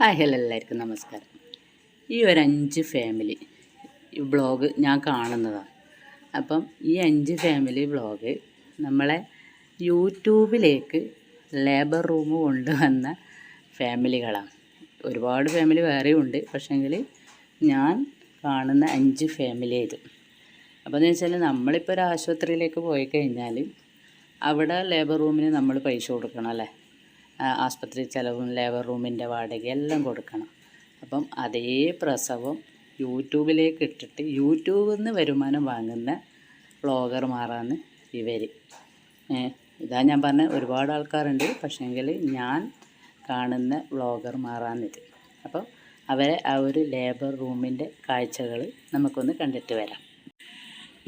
Hi hello എല്ലാവർക്കും നമസ്കാരം. ഈ ഒരു അഞ്ച് ഫാമിലി ഈ വ്ളോഗ് ഞാൻ കാണുന്നതാണ് അപ്പം ഈ അഞ്ച് ഫാമിലി വ്ളോഗ് നമ്മളെ യൂട്യൂബിലേക്ക് ലേബർ റൂം കൊണ്ടുവന്ന ഫാമിലികളാണ് ഒരുപാട് ഫാമിലി വേറെയും ഉണ്ട് പക്ഷേങ്കിൽ ഞാൻ കാണുന്ന അഞ്ച് ഫാമിലി ഇത് അപ്പോൾ എന്ന് വെച്ചാൽ നമ്മളിപ്പോൾ ഒരു ആശുപത്രിയിലേക്ക് പോയി കഴിഞ്ഞാൽ അവിടെ ലേബർ റൂമിന് നമ്മൾ പൈസ കൊടുക്കണം അല്ലേ? ആസ്പത്രി ചിലവും ലേബർ റൂമിന്റെ വാടക എല്ലാം കൊടുക്കണം. അപ്പം അതേ പ്രസവം യൂട്യൂബിലേക്ക് ഇട്ടിട്ട് യൂട്യൂബിൽ നിന്ന് വരുമാനം വാങ്ങുന്ന വ്ളോഗർമാരാണ് ഇവർ ഇതാ ഞാൻ പറഞ്ഞ ഒരുപാട് ആൾക്കാരുണ്ട് പക്ഷേങ്കിൽ ഞാൻ കാണുന്ന വ്ളോഗർമാരാണിത് അപ്പോൾ അവരെ ആ ഒരു ലേബർ റൂമിന്റെ കാഴ്ചകൾ നമുക്കൊന്ന് കണ്ടിട്ട് വരാം.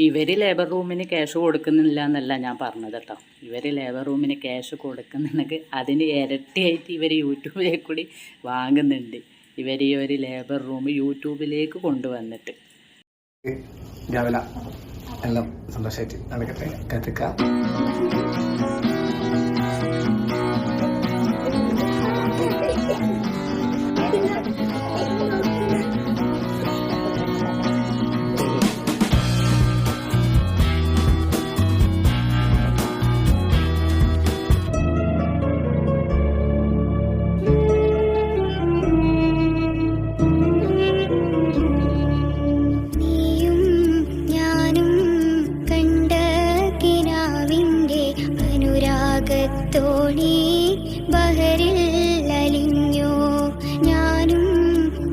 ഇവർ ലേബർ റൂമിന് ക്യാഷ് കൊടുക്കുന്നില്ല എന്നല്ല ഞാൻ പറഞ്ഞത് കേട്ടോ. ഇവർ ലേബർ റൂമിന് ക്യാഷ് കൊടുക്കുന്നുണ്ടെങ്കിൽ അതിന് ഇരട്ടിയായിട്ട് ഇവർ യൂട്യൂബിലേക്ക് കൂടി വാങ്ങുന്നുണ്ട്. ഇവർ ഈ ഒരു ലേബർ റൂം യൂട്യൂബിലേക്ക് കൊണ്ടുവന്നിട്ട്. എല്ലാം സന്തോഷമായിട്ട് നടക്കട്ടെ. കത്തിക്ക അനുരാഗത്തോണി ബഹറിൽ അലിഞ്ഞോ ഞാനും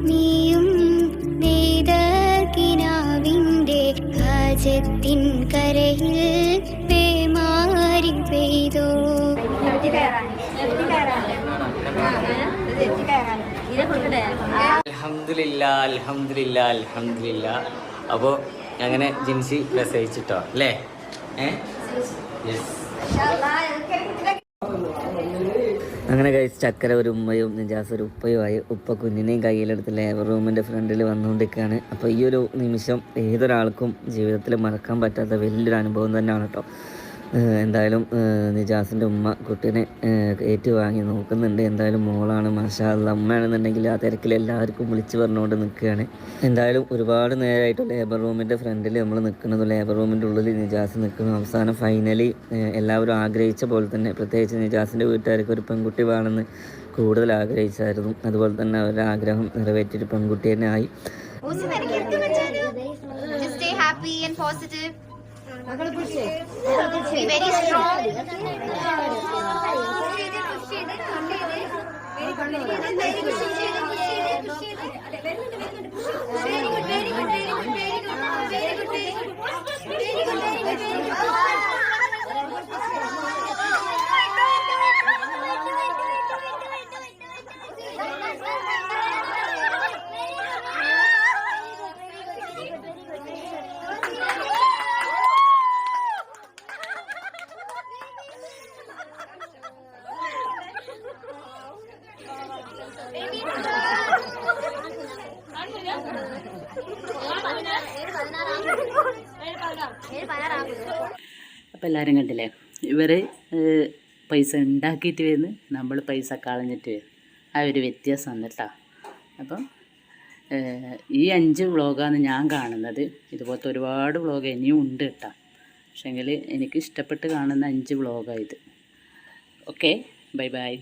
നീയും നെയ്ത കിനാവിന്റെ ഹാജത്തിൻ കരയിൽ പേമാരി പെയ്തോ അപ്പോൾ അങ്ങനെ ജിൻസി പ്രസവിച്ചിട്ടോ? അല്ലേ? ഏ? യെസ് അങ്ങനെ കഴിച്ച് ചക്കര ഒരു ഉമ്മയും നിജാസ് ഒരു ഉപ്പയുമായി ഉപ്പ കുഞ്ഞിനെയും കയ്യിലെടുത്ത് ലേബർ റൂമിന്റെ ഫ്രണ്ടിൽ വന്നുകൊണ്ടിരിക്കുകയാണ് അപ്പോൾ ഈ ഒരു നിമിഷം ഏതൊരാൾക്കും ജീവിതത്തിൽ മറക്കാൻ പറ്റാത്ത വലിയൊരു അനുഭവം തന്നെയാണ് കേട്ടോ എന്തായാലും നിജാസിന്റെ ഉമ്മ കുട്ടീനെ ഏറ്റുവാങ്ങി നോക്കുന്നുണ്ട്. എന്തായാലും മോളാണ് മാഷാ അല്ല ഉമ്മയാണെന്നുണ്ടെങ്കിൽ ആ തിരക്കിൽ എല്ലാവർക്കും വിളിച്ച് പറഞ്ഞുകൊണ്ട് നിൽക്കുകയാണ്. എന്തായാലും ഒരുപാട് നേരമായിട്ട് ലേബർ റൂമിന്റെ ഫ്രണ്ടിൽ നമ്മൾ നിൽക്കുന്നത് ലേബർ റൂമിന്റെ ഉള്ളിൽ നിജാസ് നിൽക്കുന്നു. അവസാനം ഫൈനലി എല്ലാവരും ആഗ്രഹിച്ച പോലെ തന്നെ പ്രത്യേകിച്ച് നിജാസിന്റെ വീട്ടുകാർക്ക് ഒരു പെൺകുട്ടി വേണമെന്ന് കൂടുതൽ ആഗ്രഹിച്ചായിരുന്നു. അതുപോലെ തന്നെ അവരുടെ ആഗ്രഹം നിറവേറ്റിയൊരു പെൺകുട്ടി തന്നെ ആയി. Happy and positive. Very strong very good very good very good very good very good അപ്പോൾ എല്ലാവരും കണ്ടില്ലേ? ഇവർ പൈസ ഉണ്ടാക്കിയിട്ട് വരുന്നു. നമ്മൾ പൈസ കളഞ്ഞിട്ട് വരും ആ ഒരു വ്യത്യാസമാണ് കേട്ടോ അപ്പം ഈ അഞ്ച് വ്ളോഗാണ് ഞാൻ കാണുന്നത്. ഇതുപോലത്തെ ഒരുപാട് വ്ളോഗ് ഇനിയും ഉണ്ട് കേട്ടോ. പക്ഷേങ്കിൽ എനിക്ക് ഇഷ്ടപ്പെട്ട് കാണുന്ന അഞ്ച് വ്ളോഗാണ് ഇത്. Okay bye bye.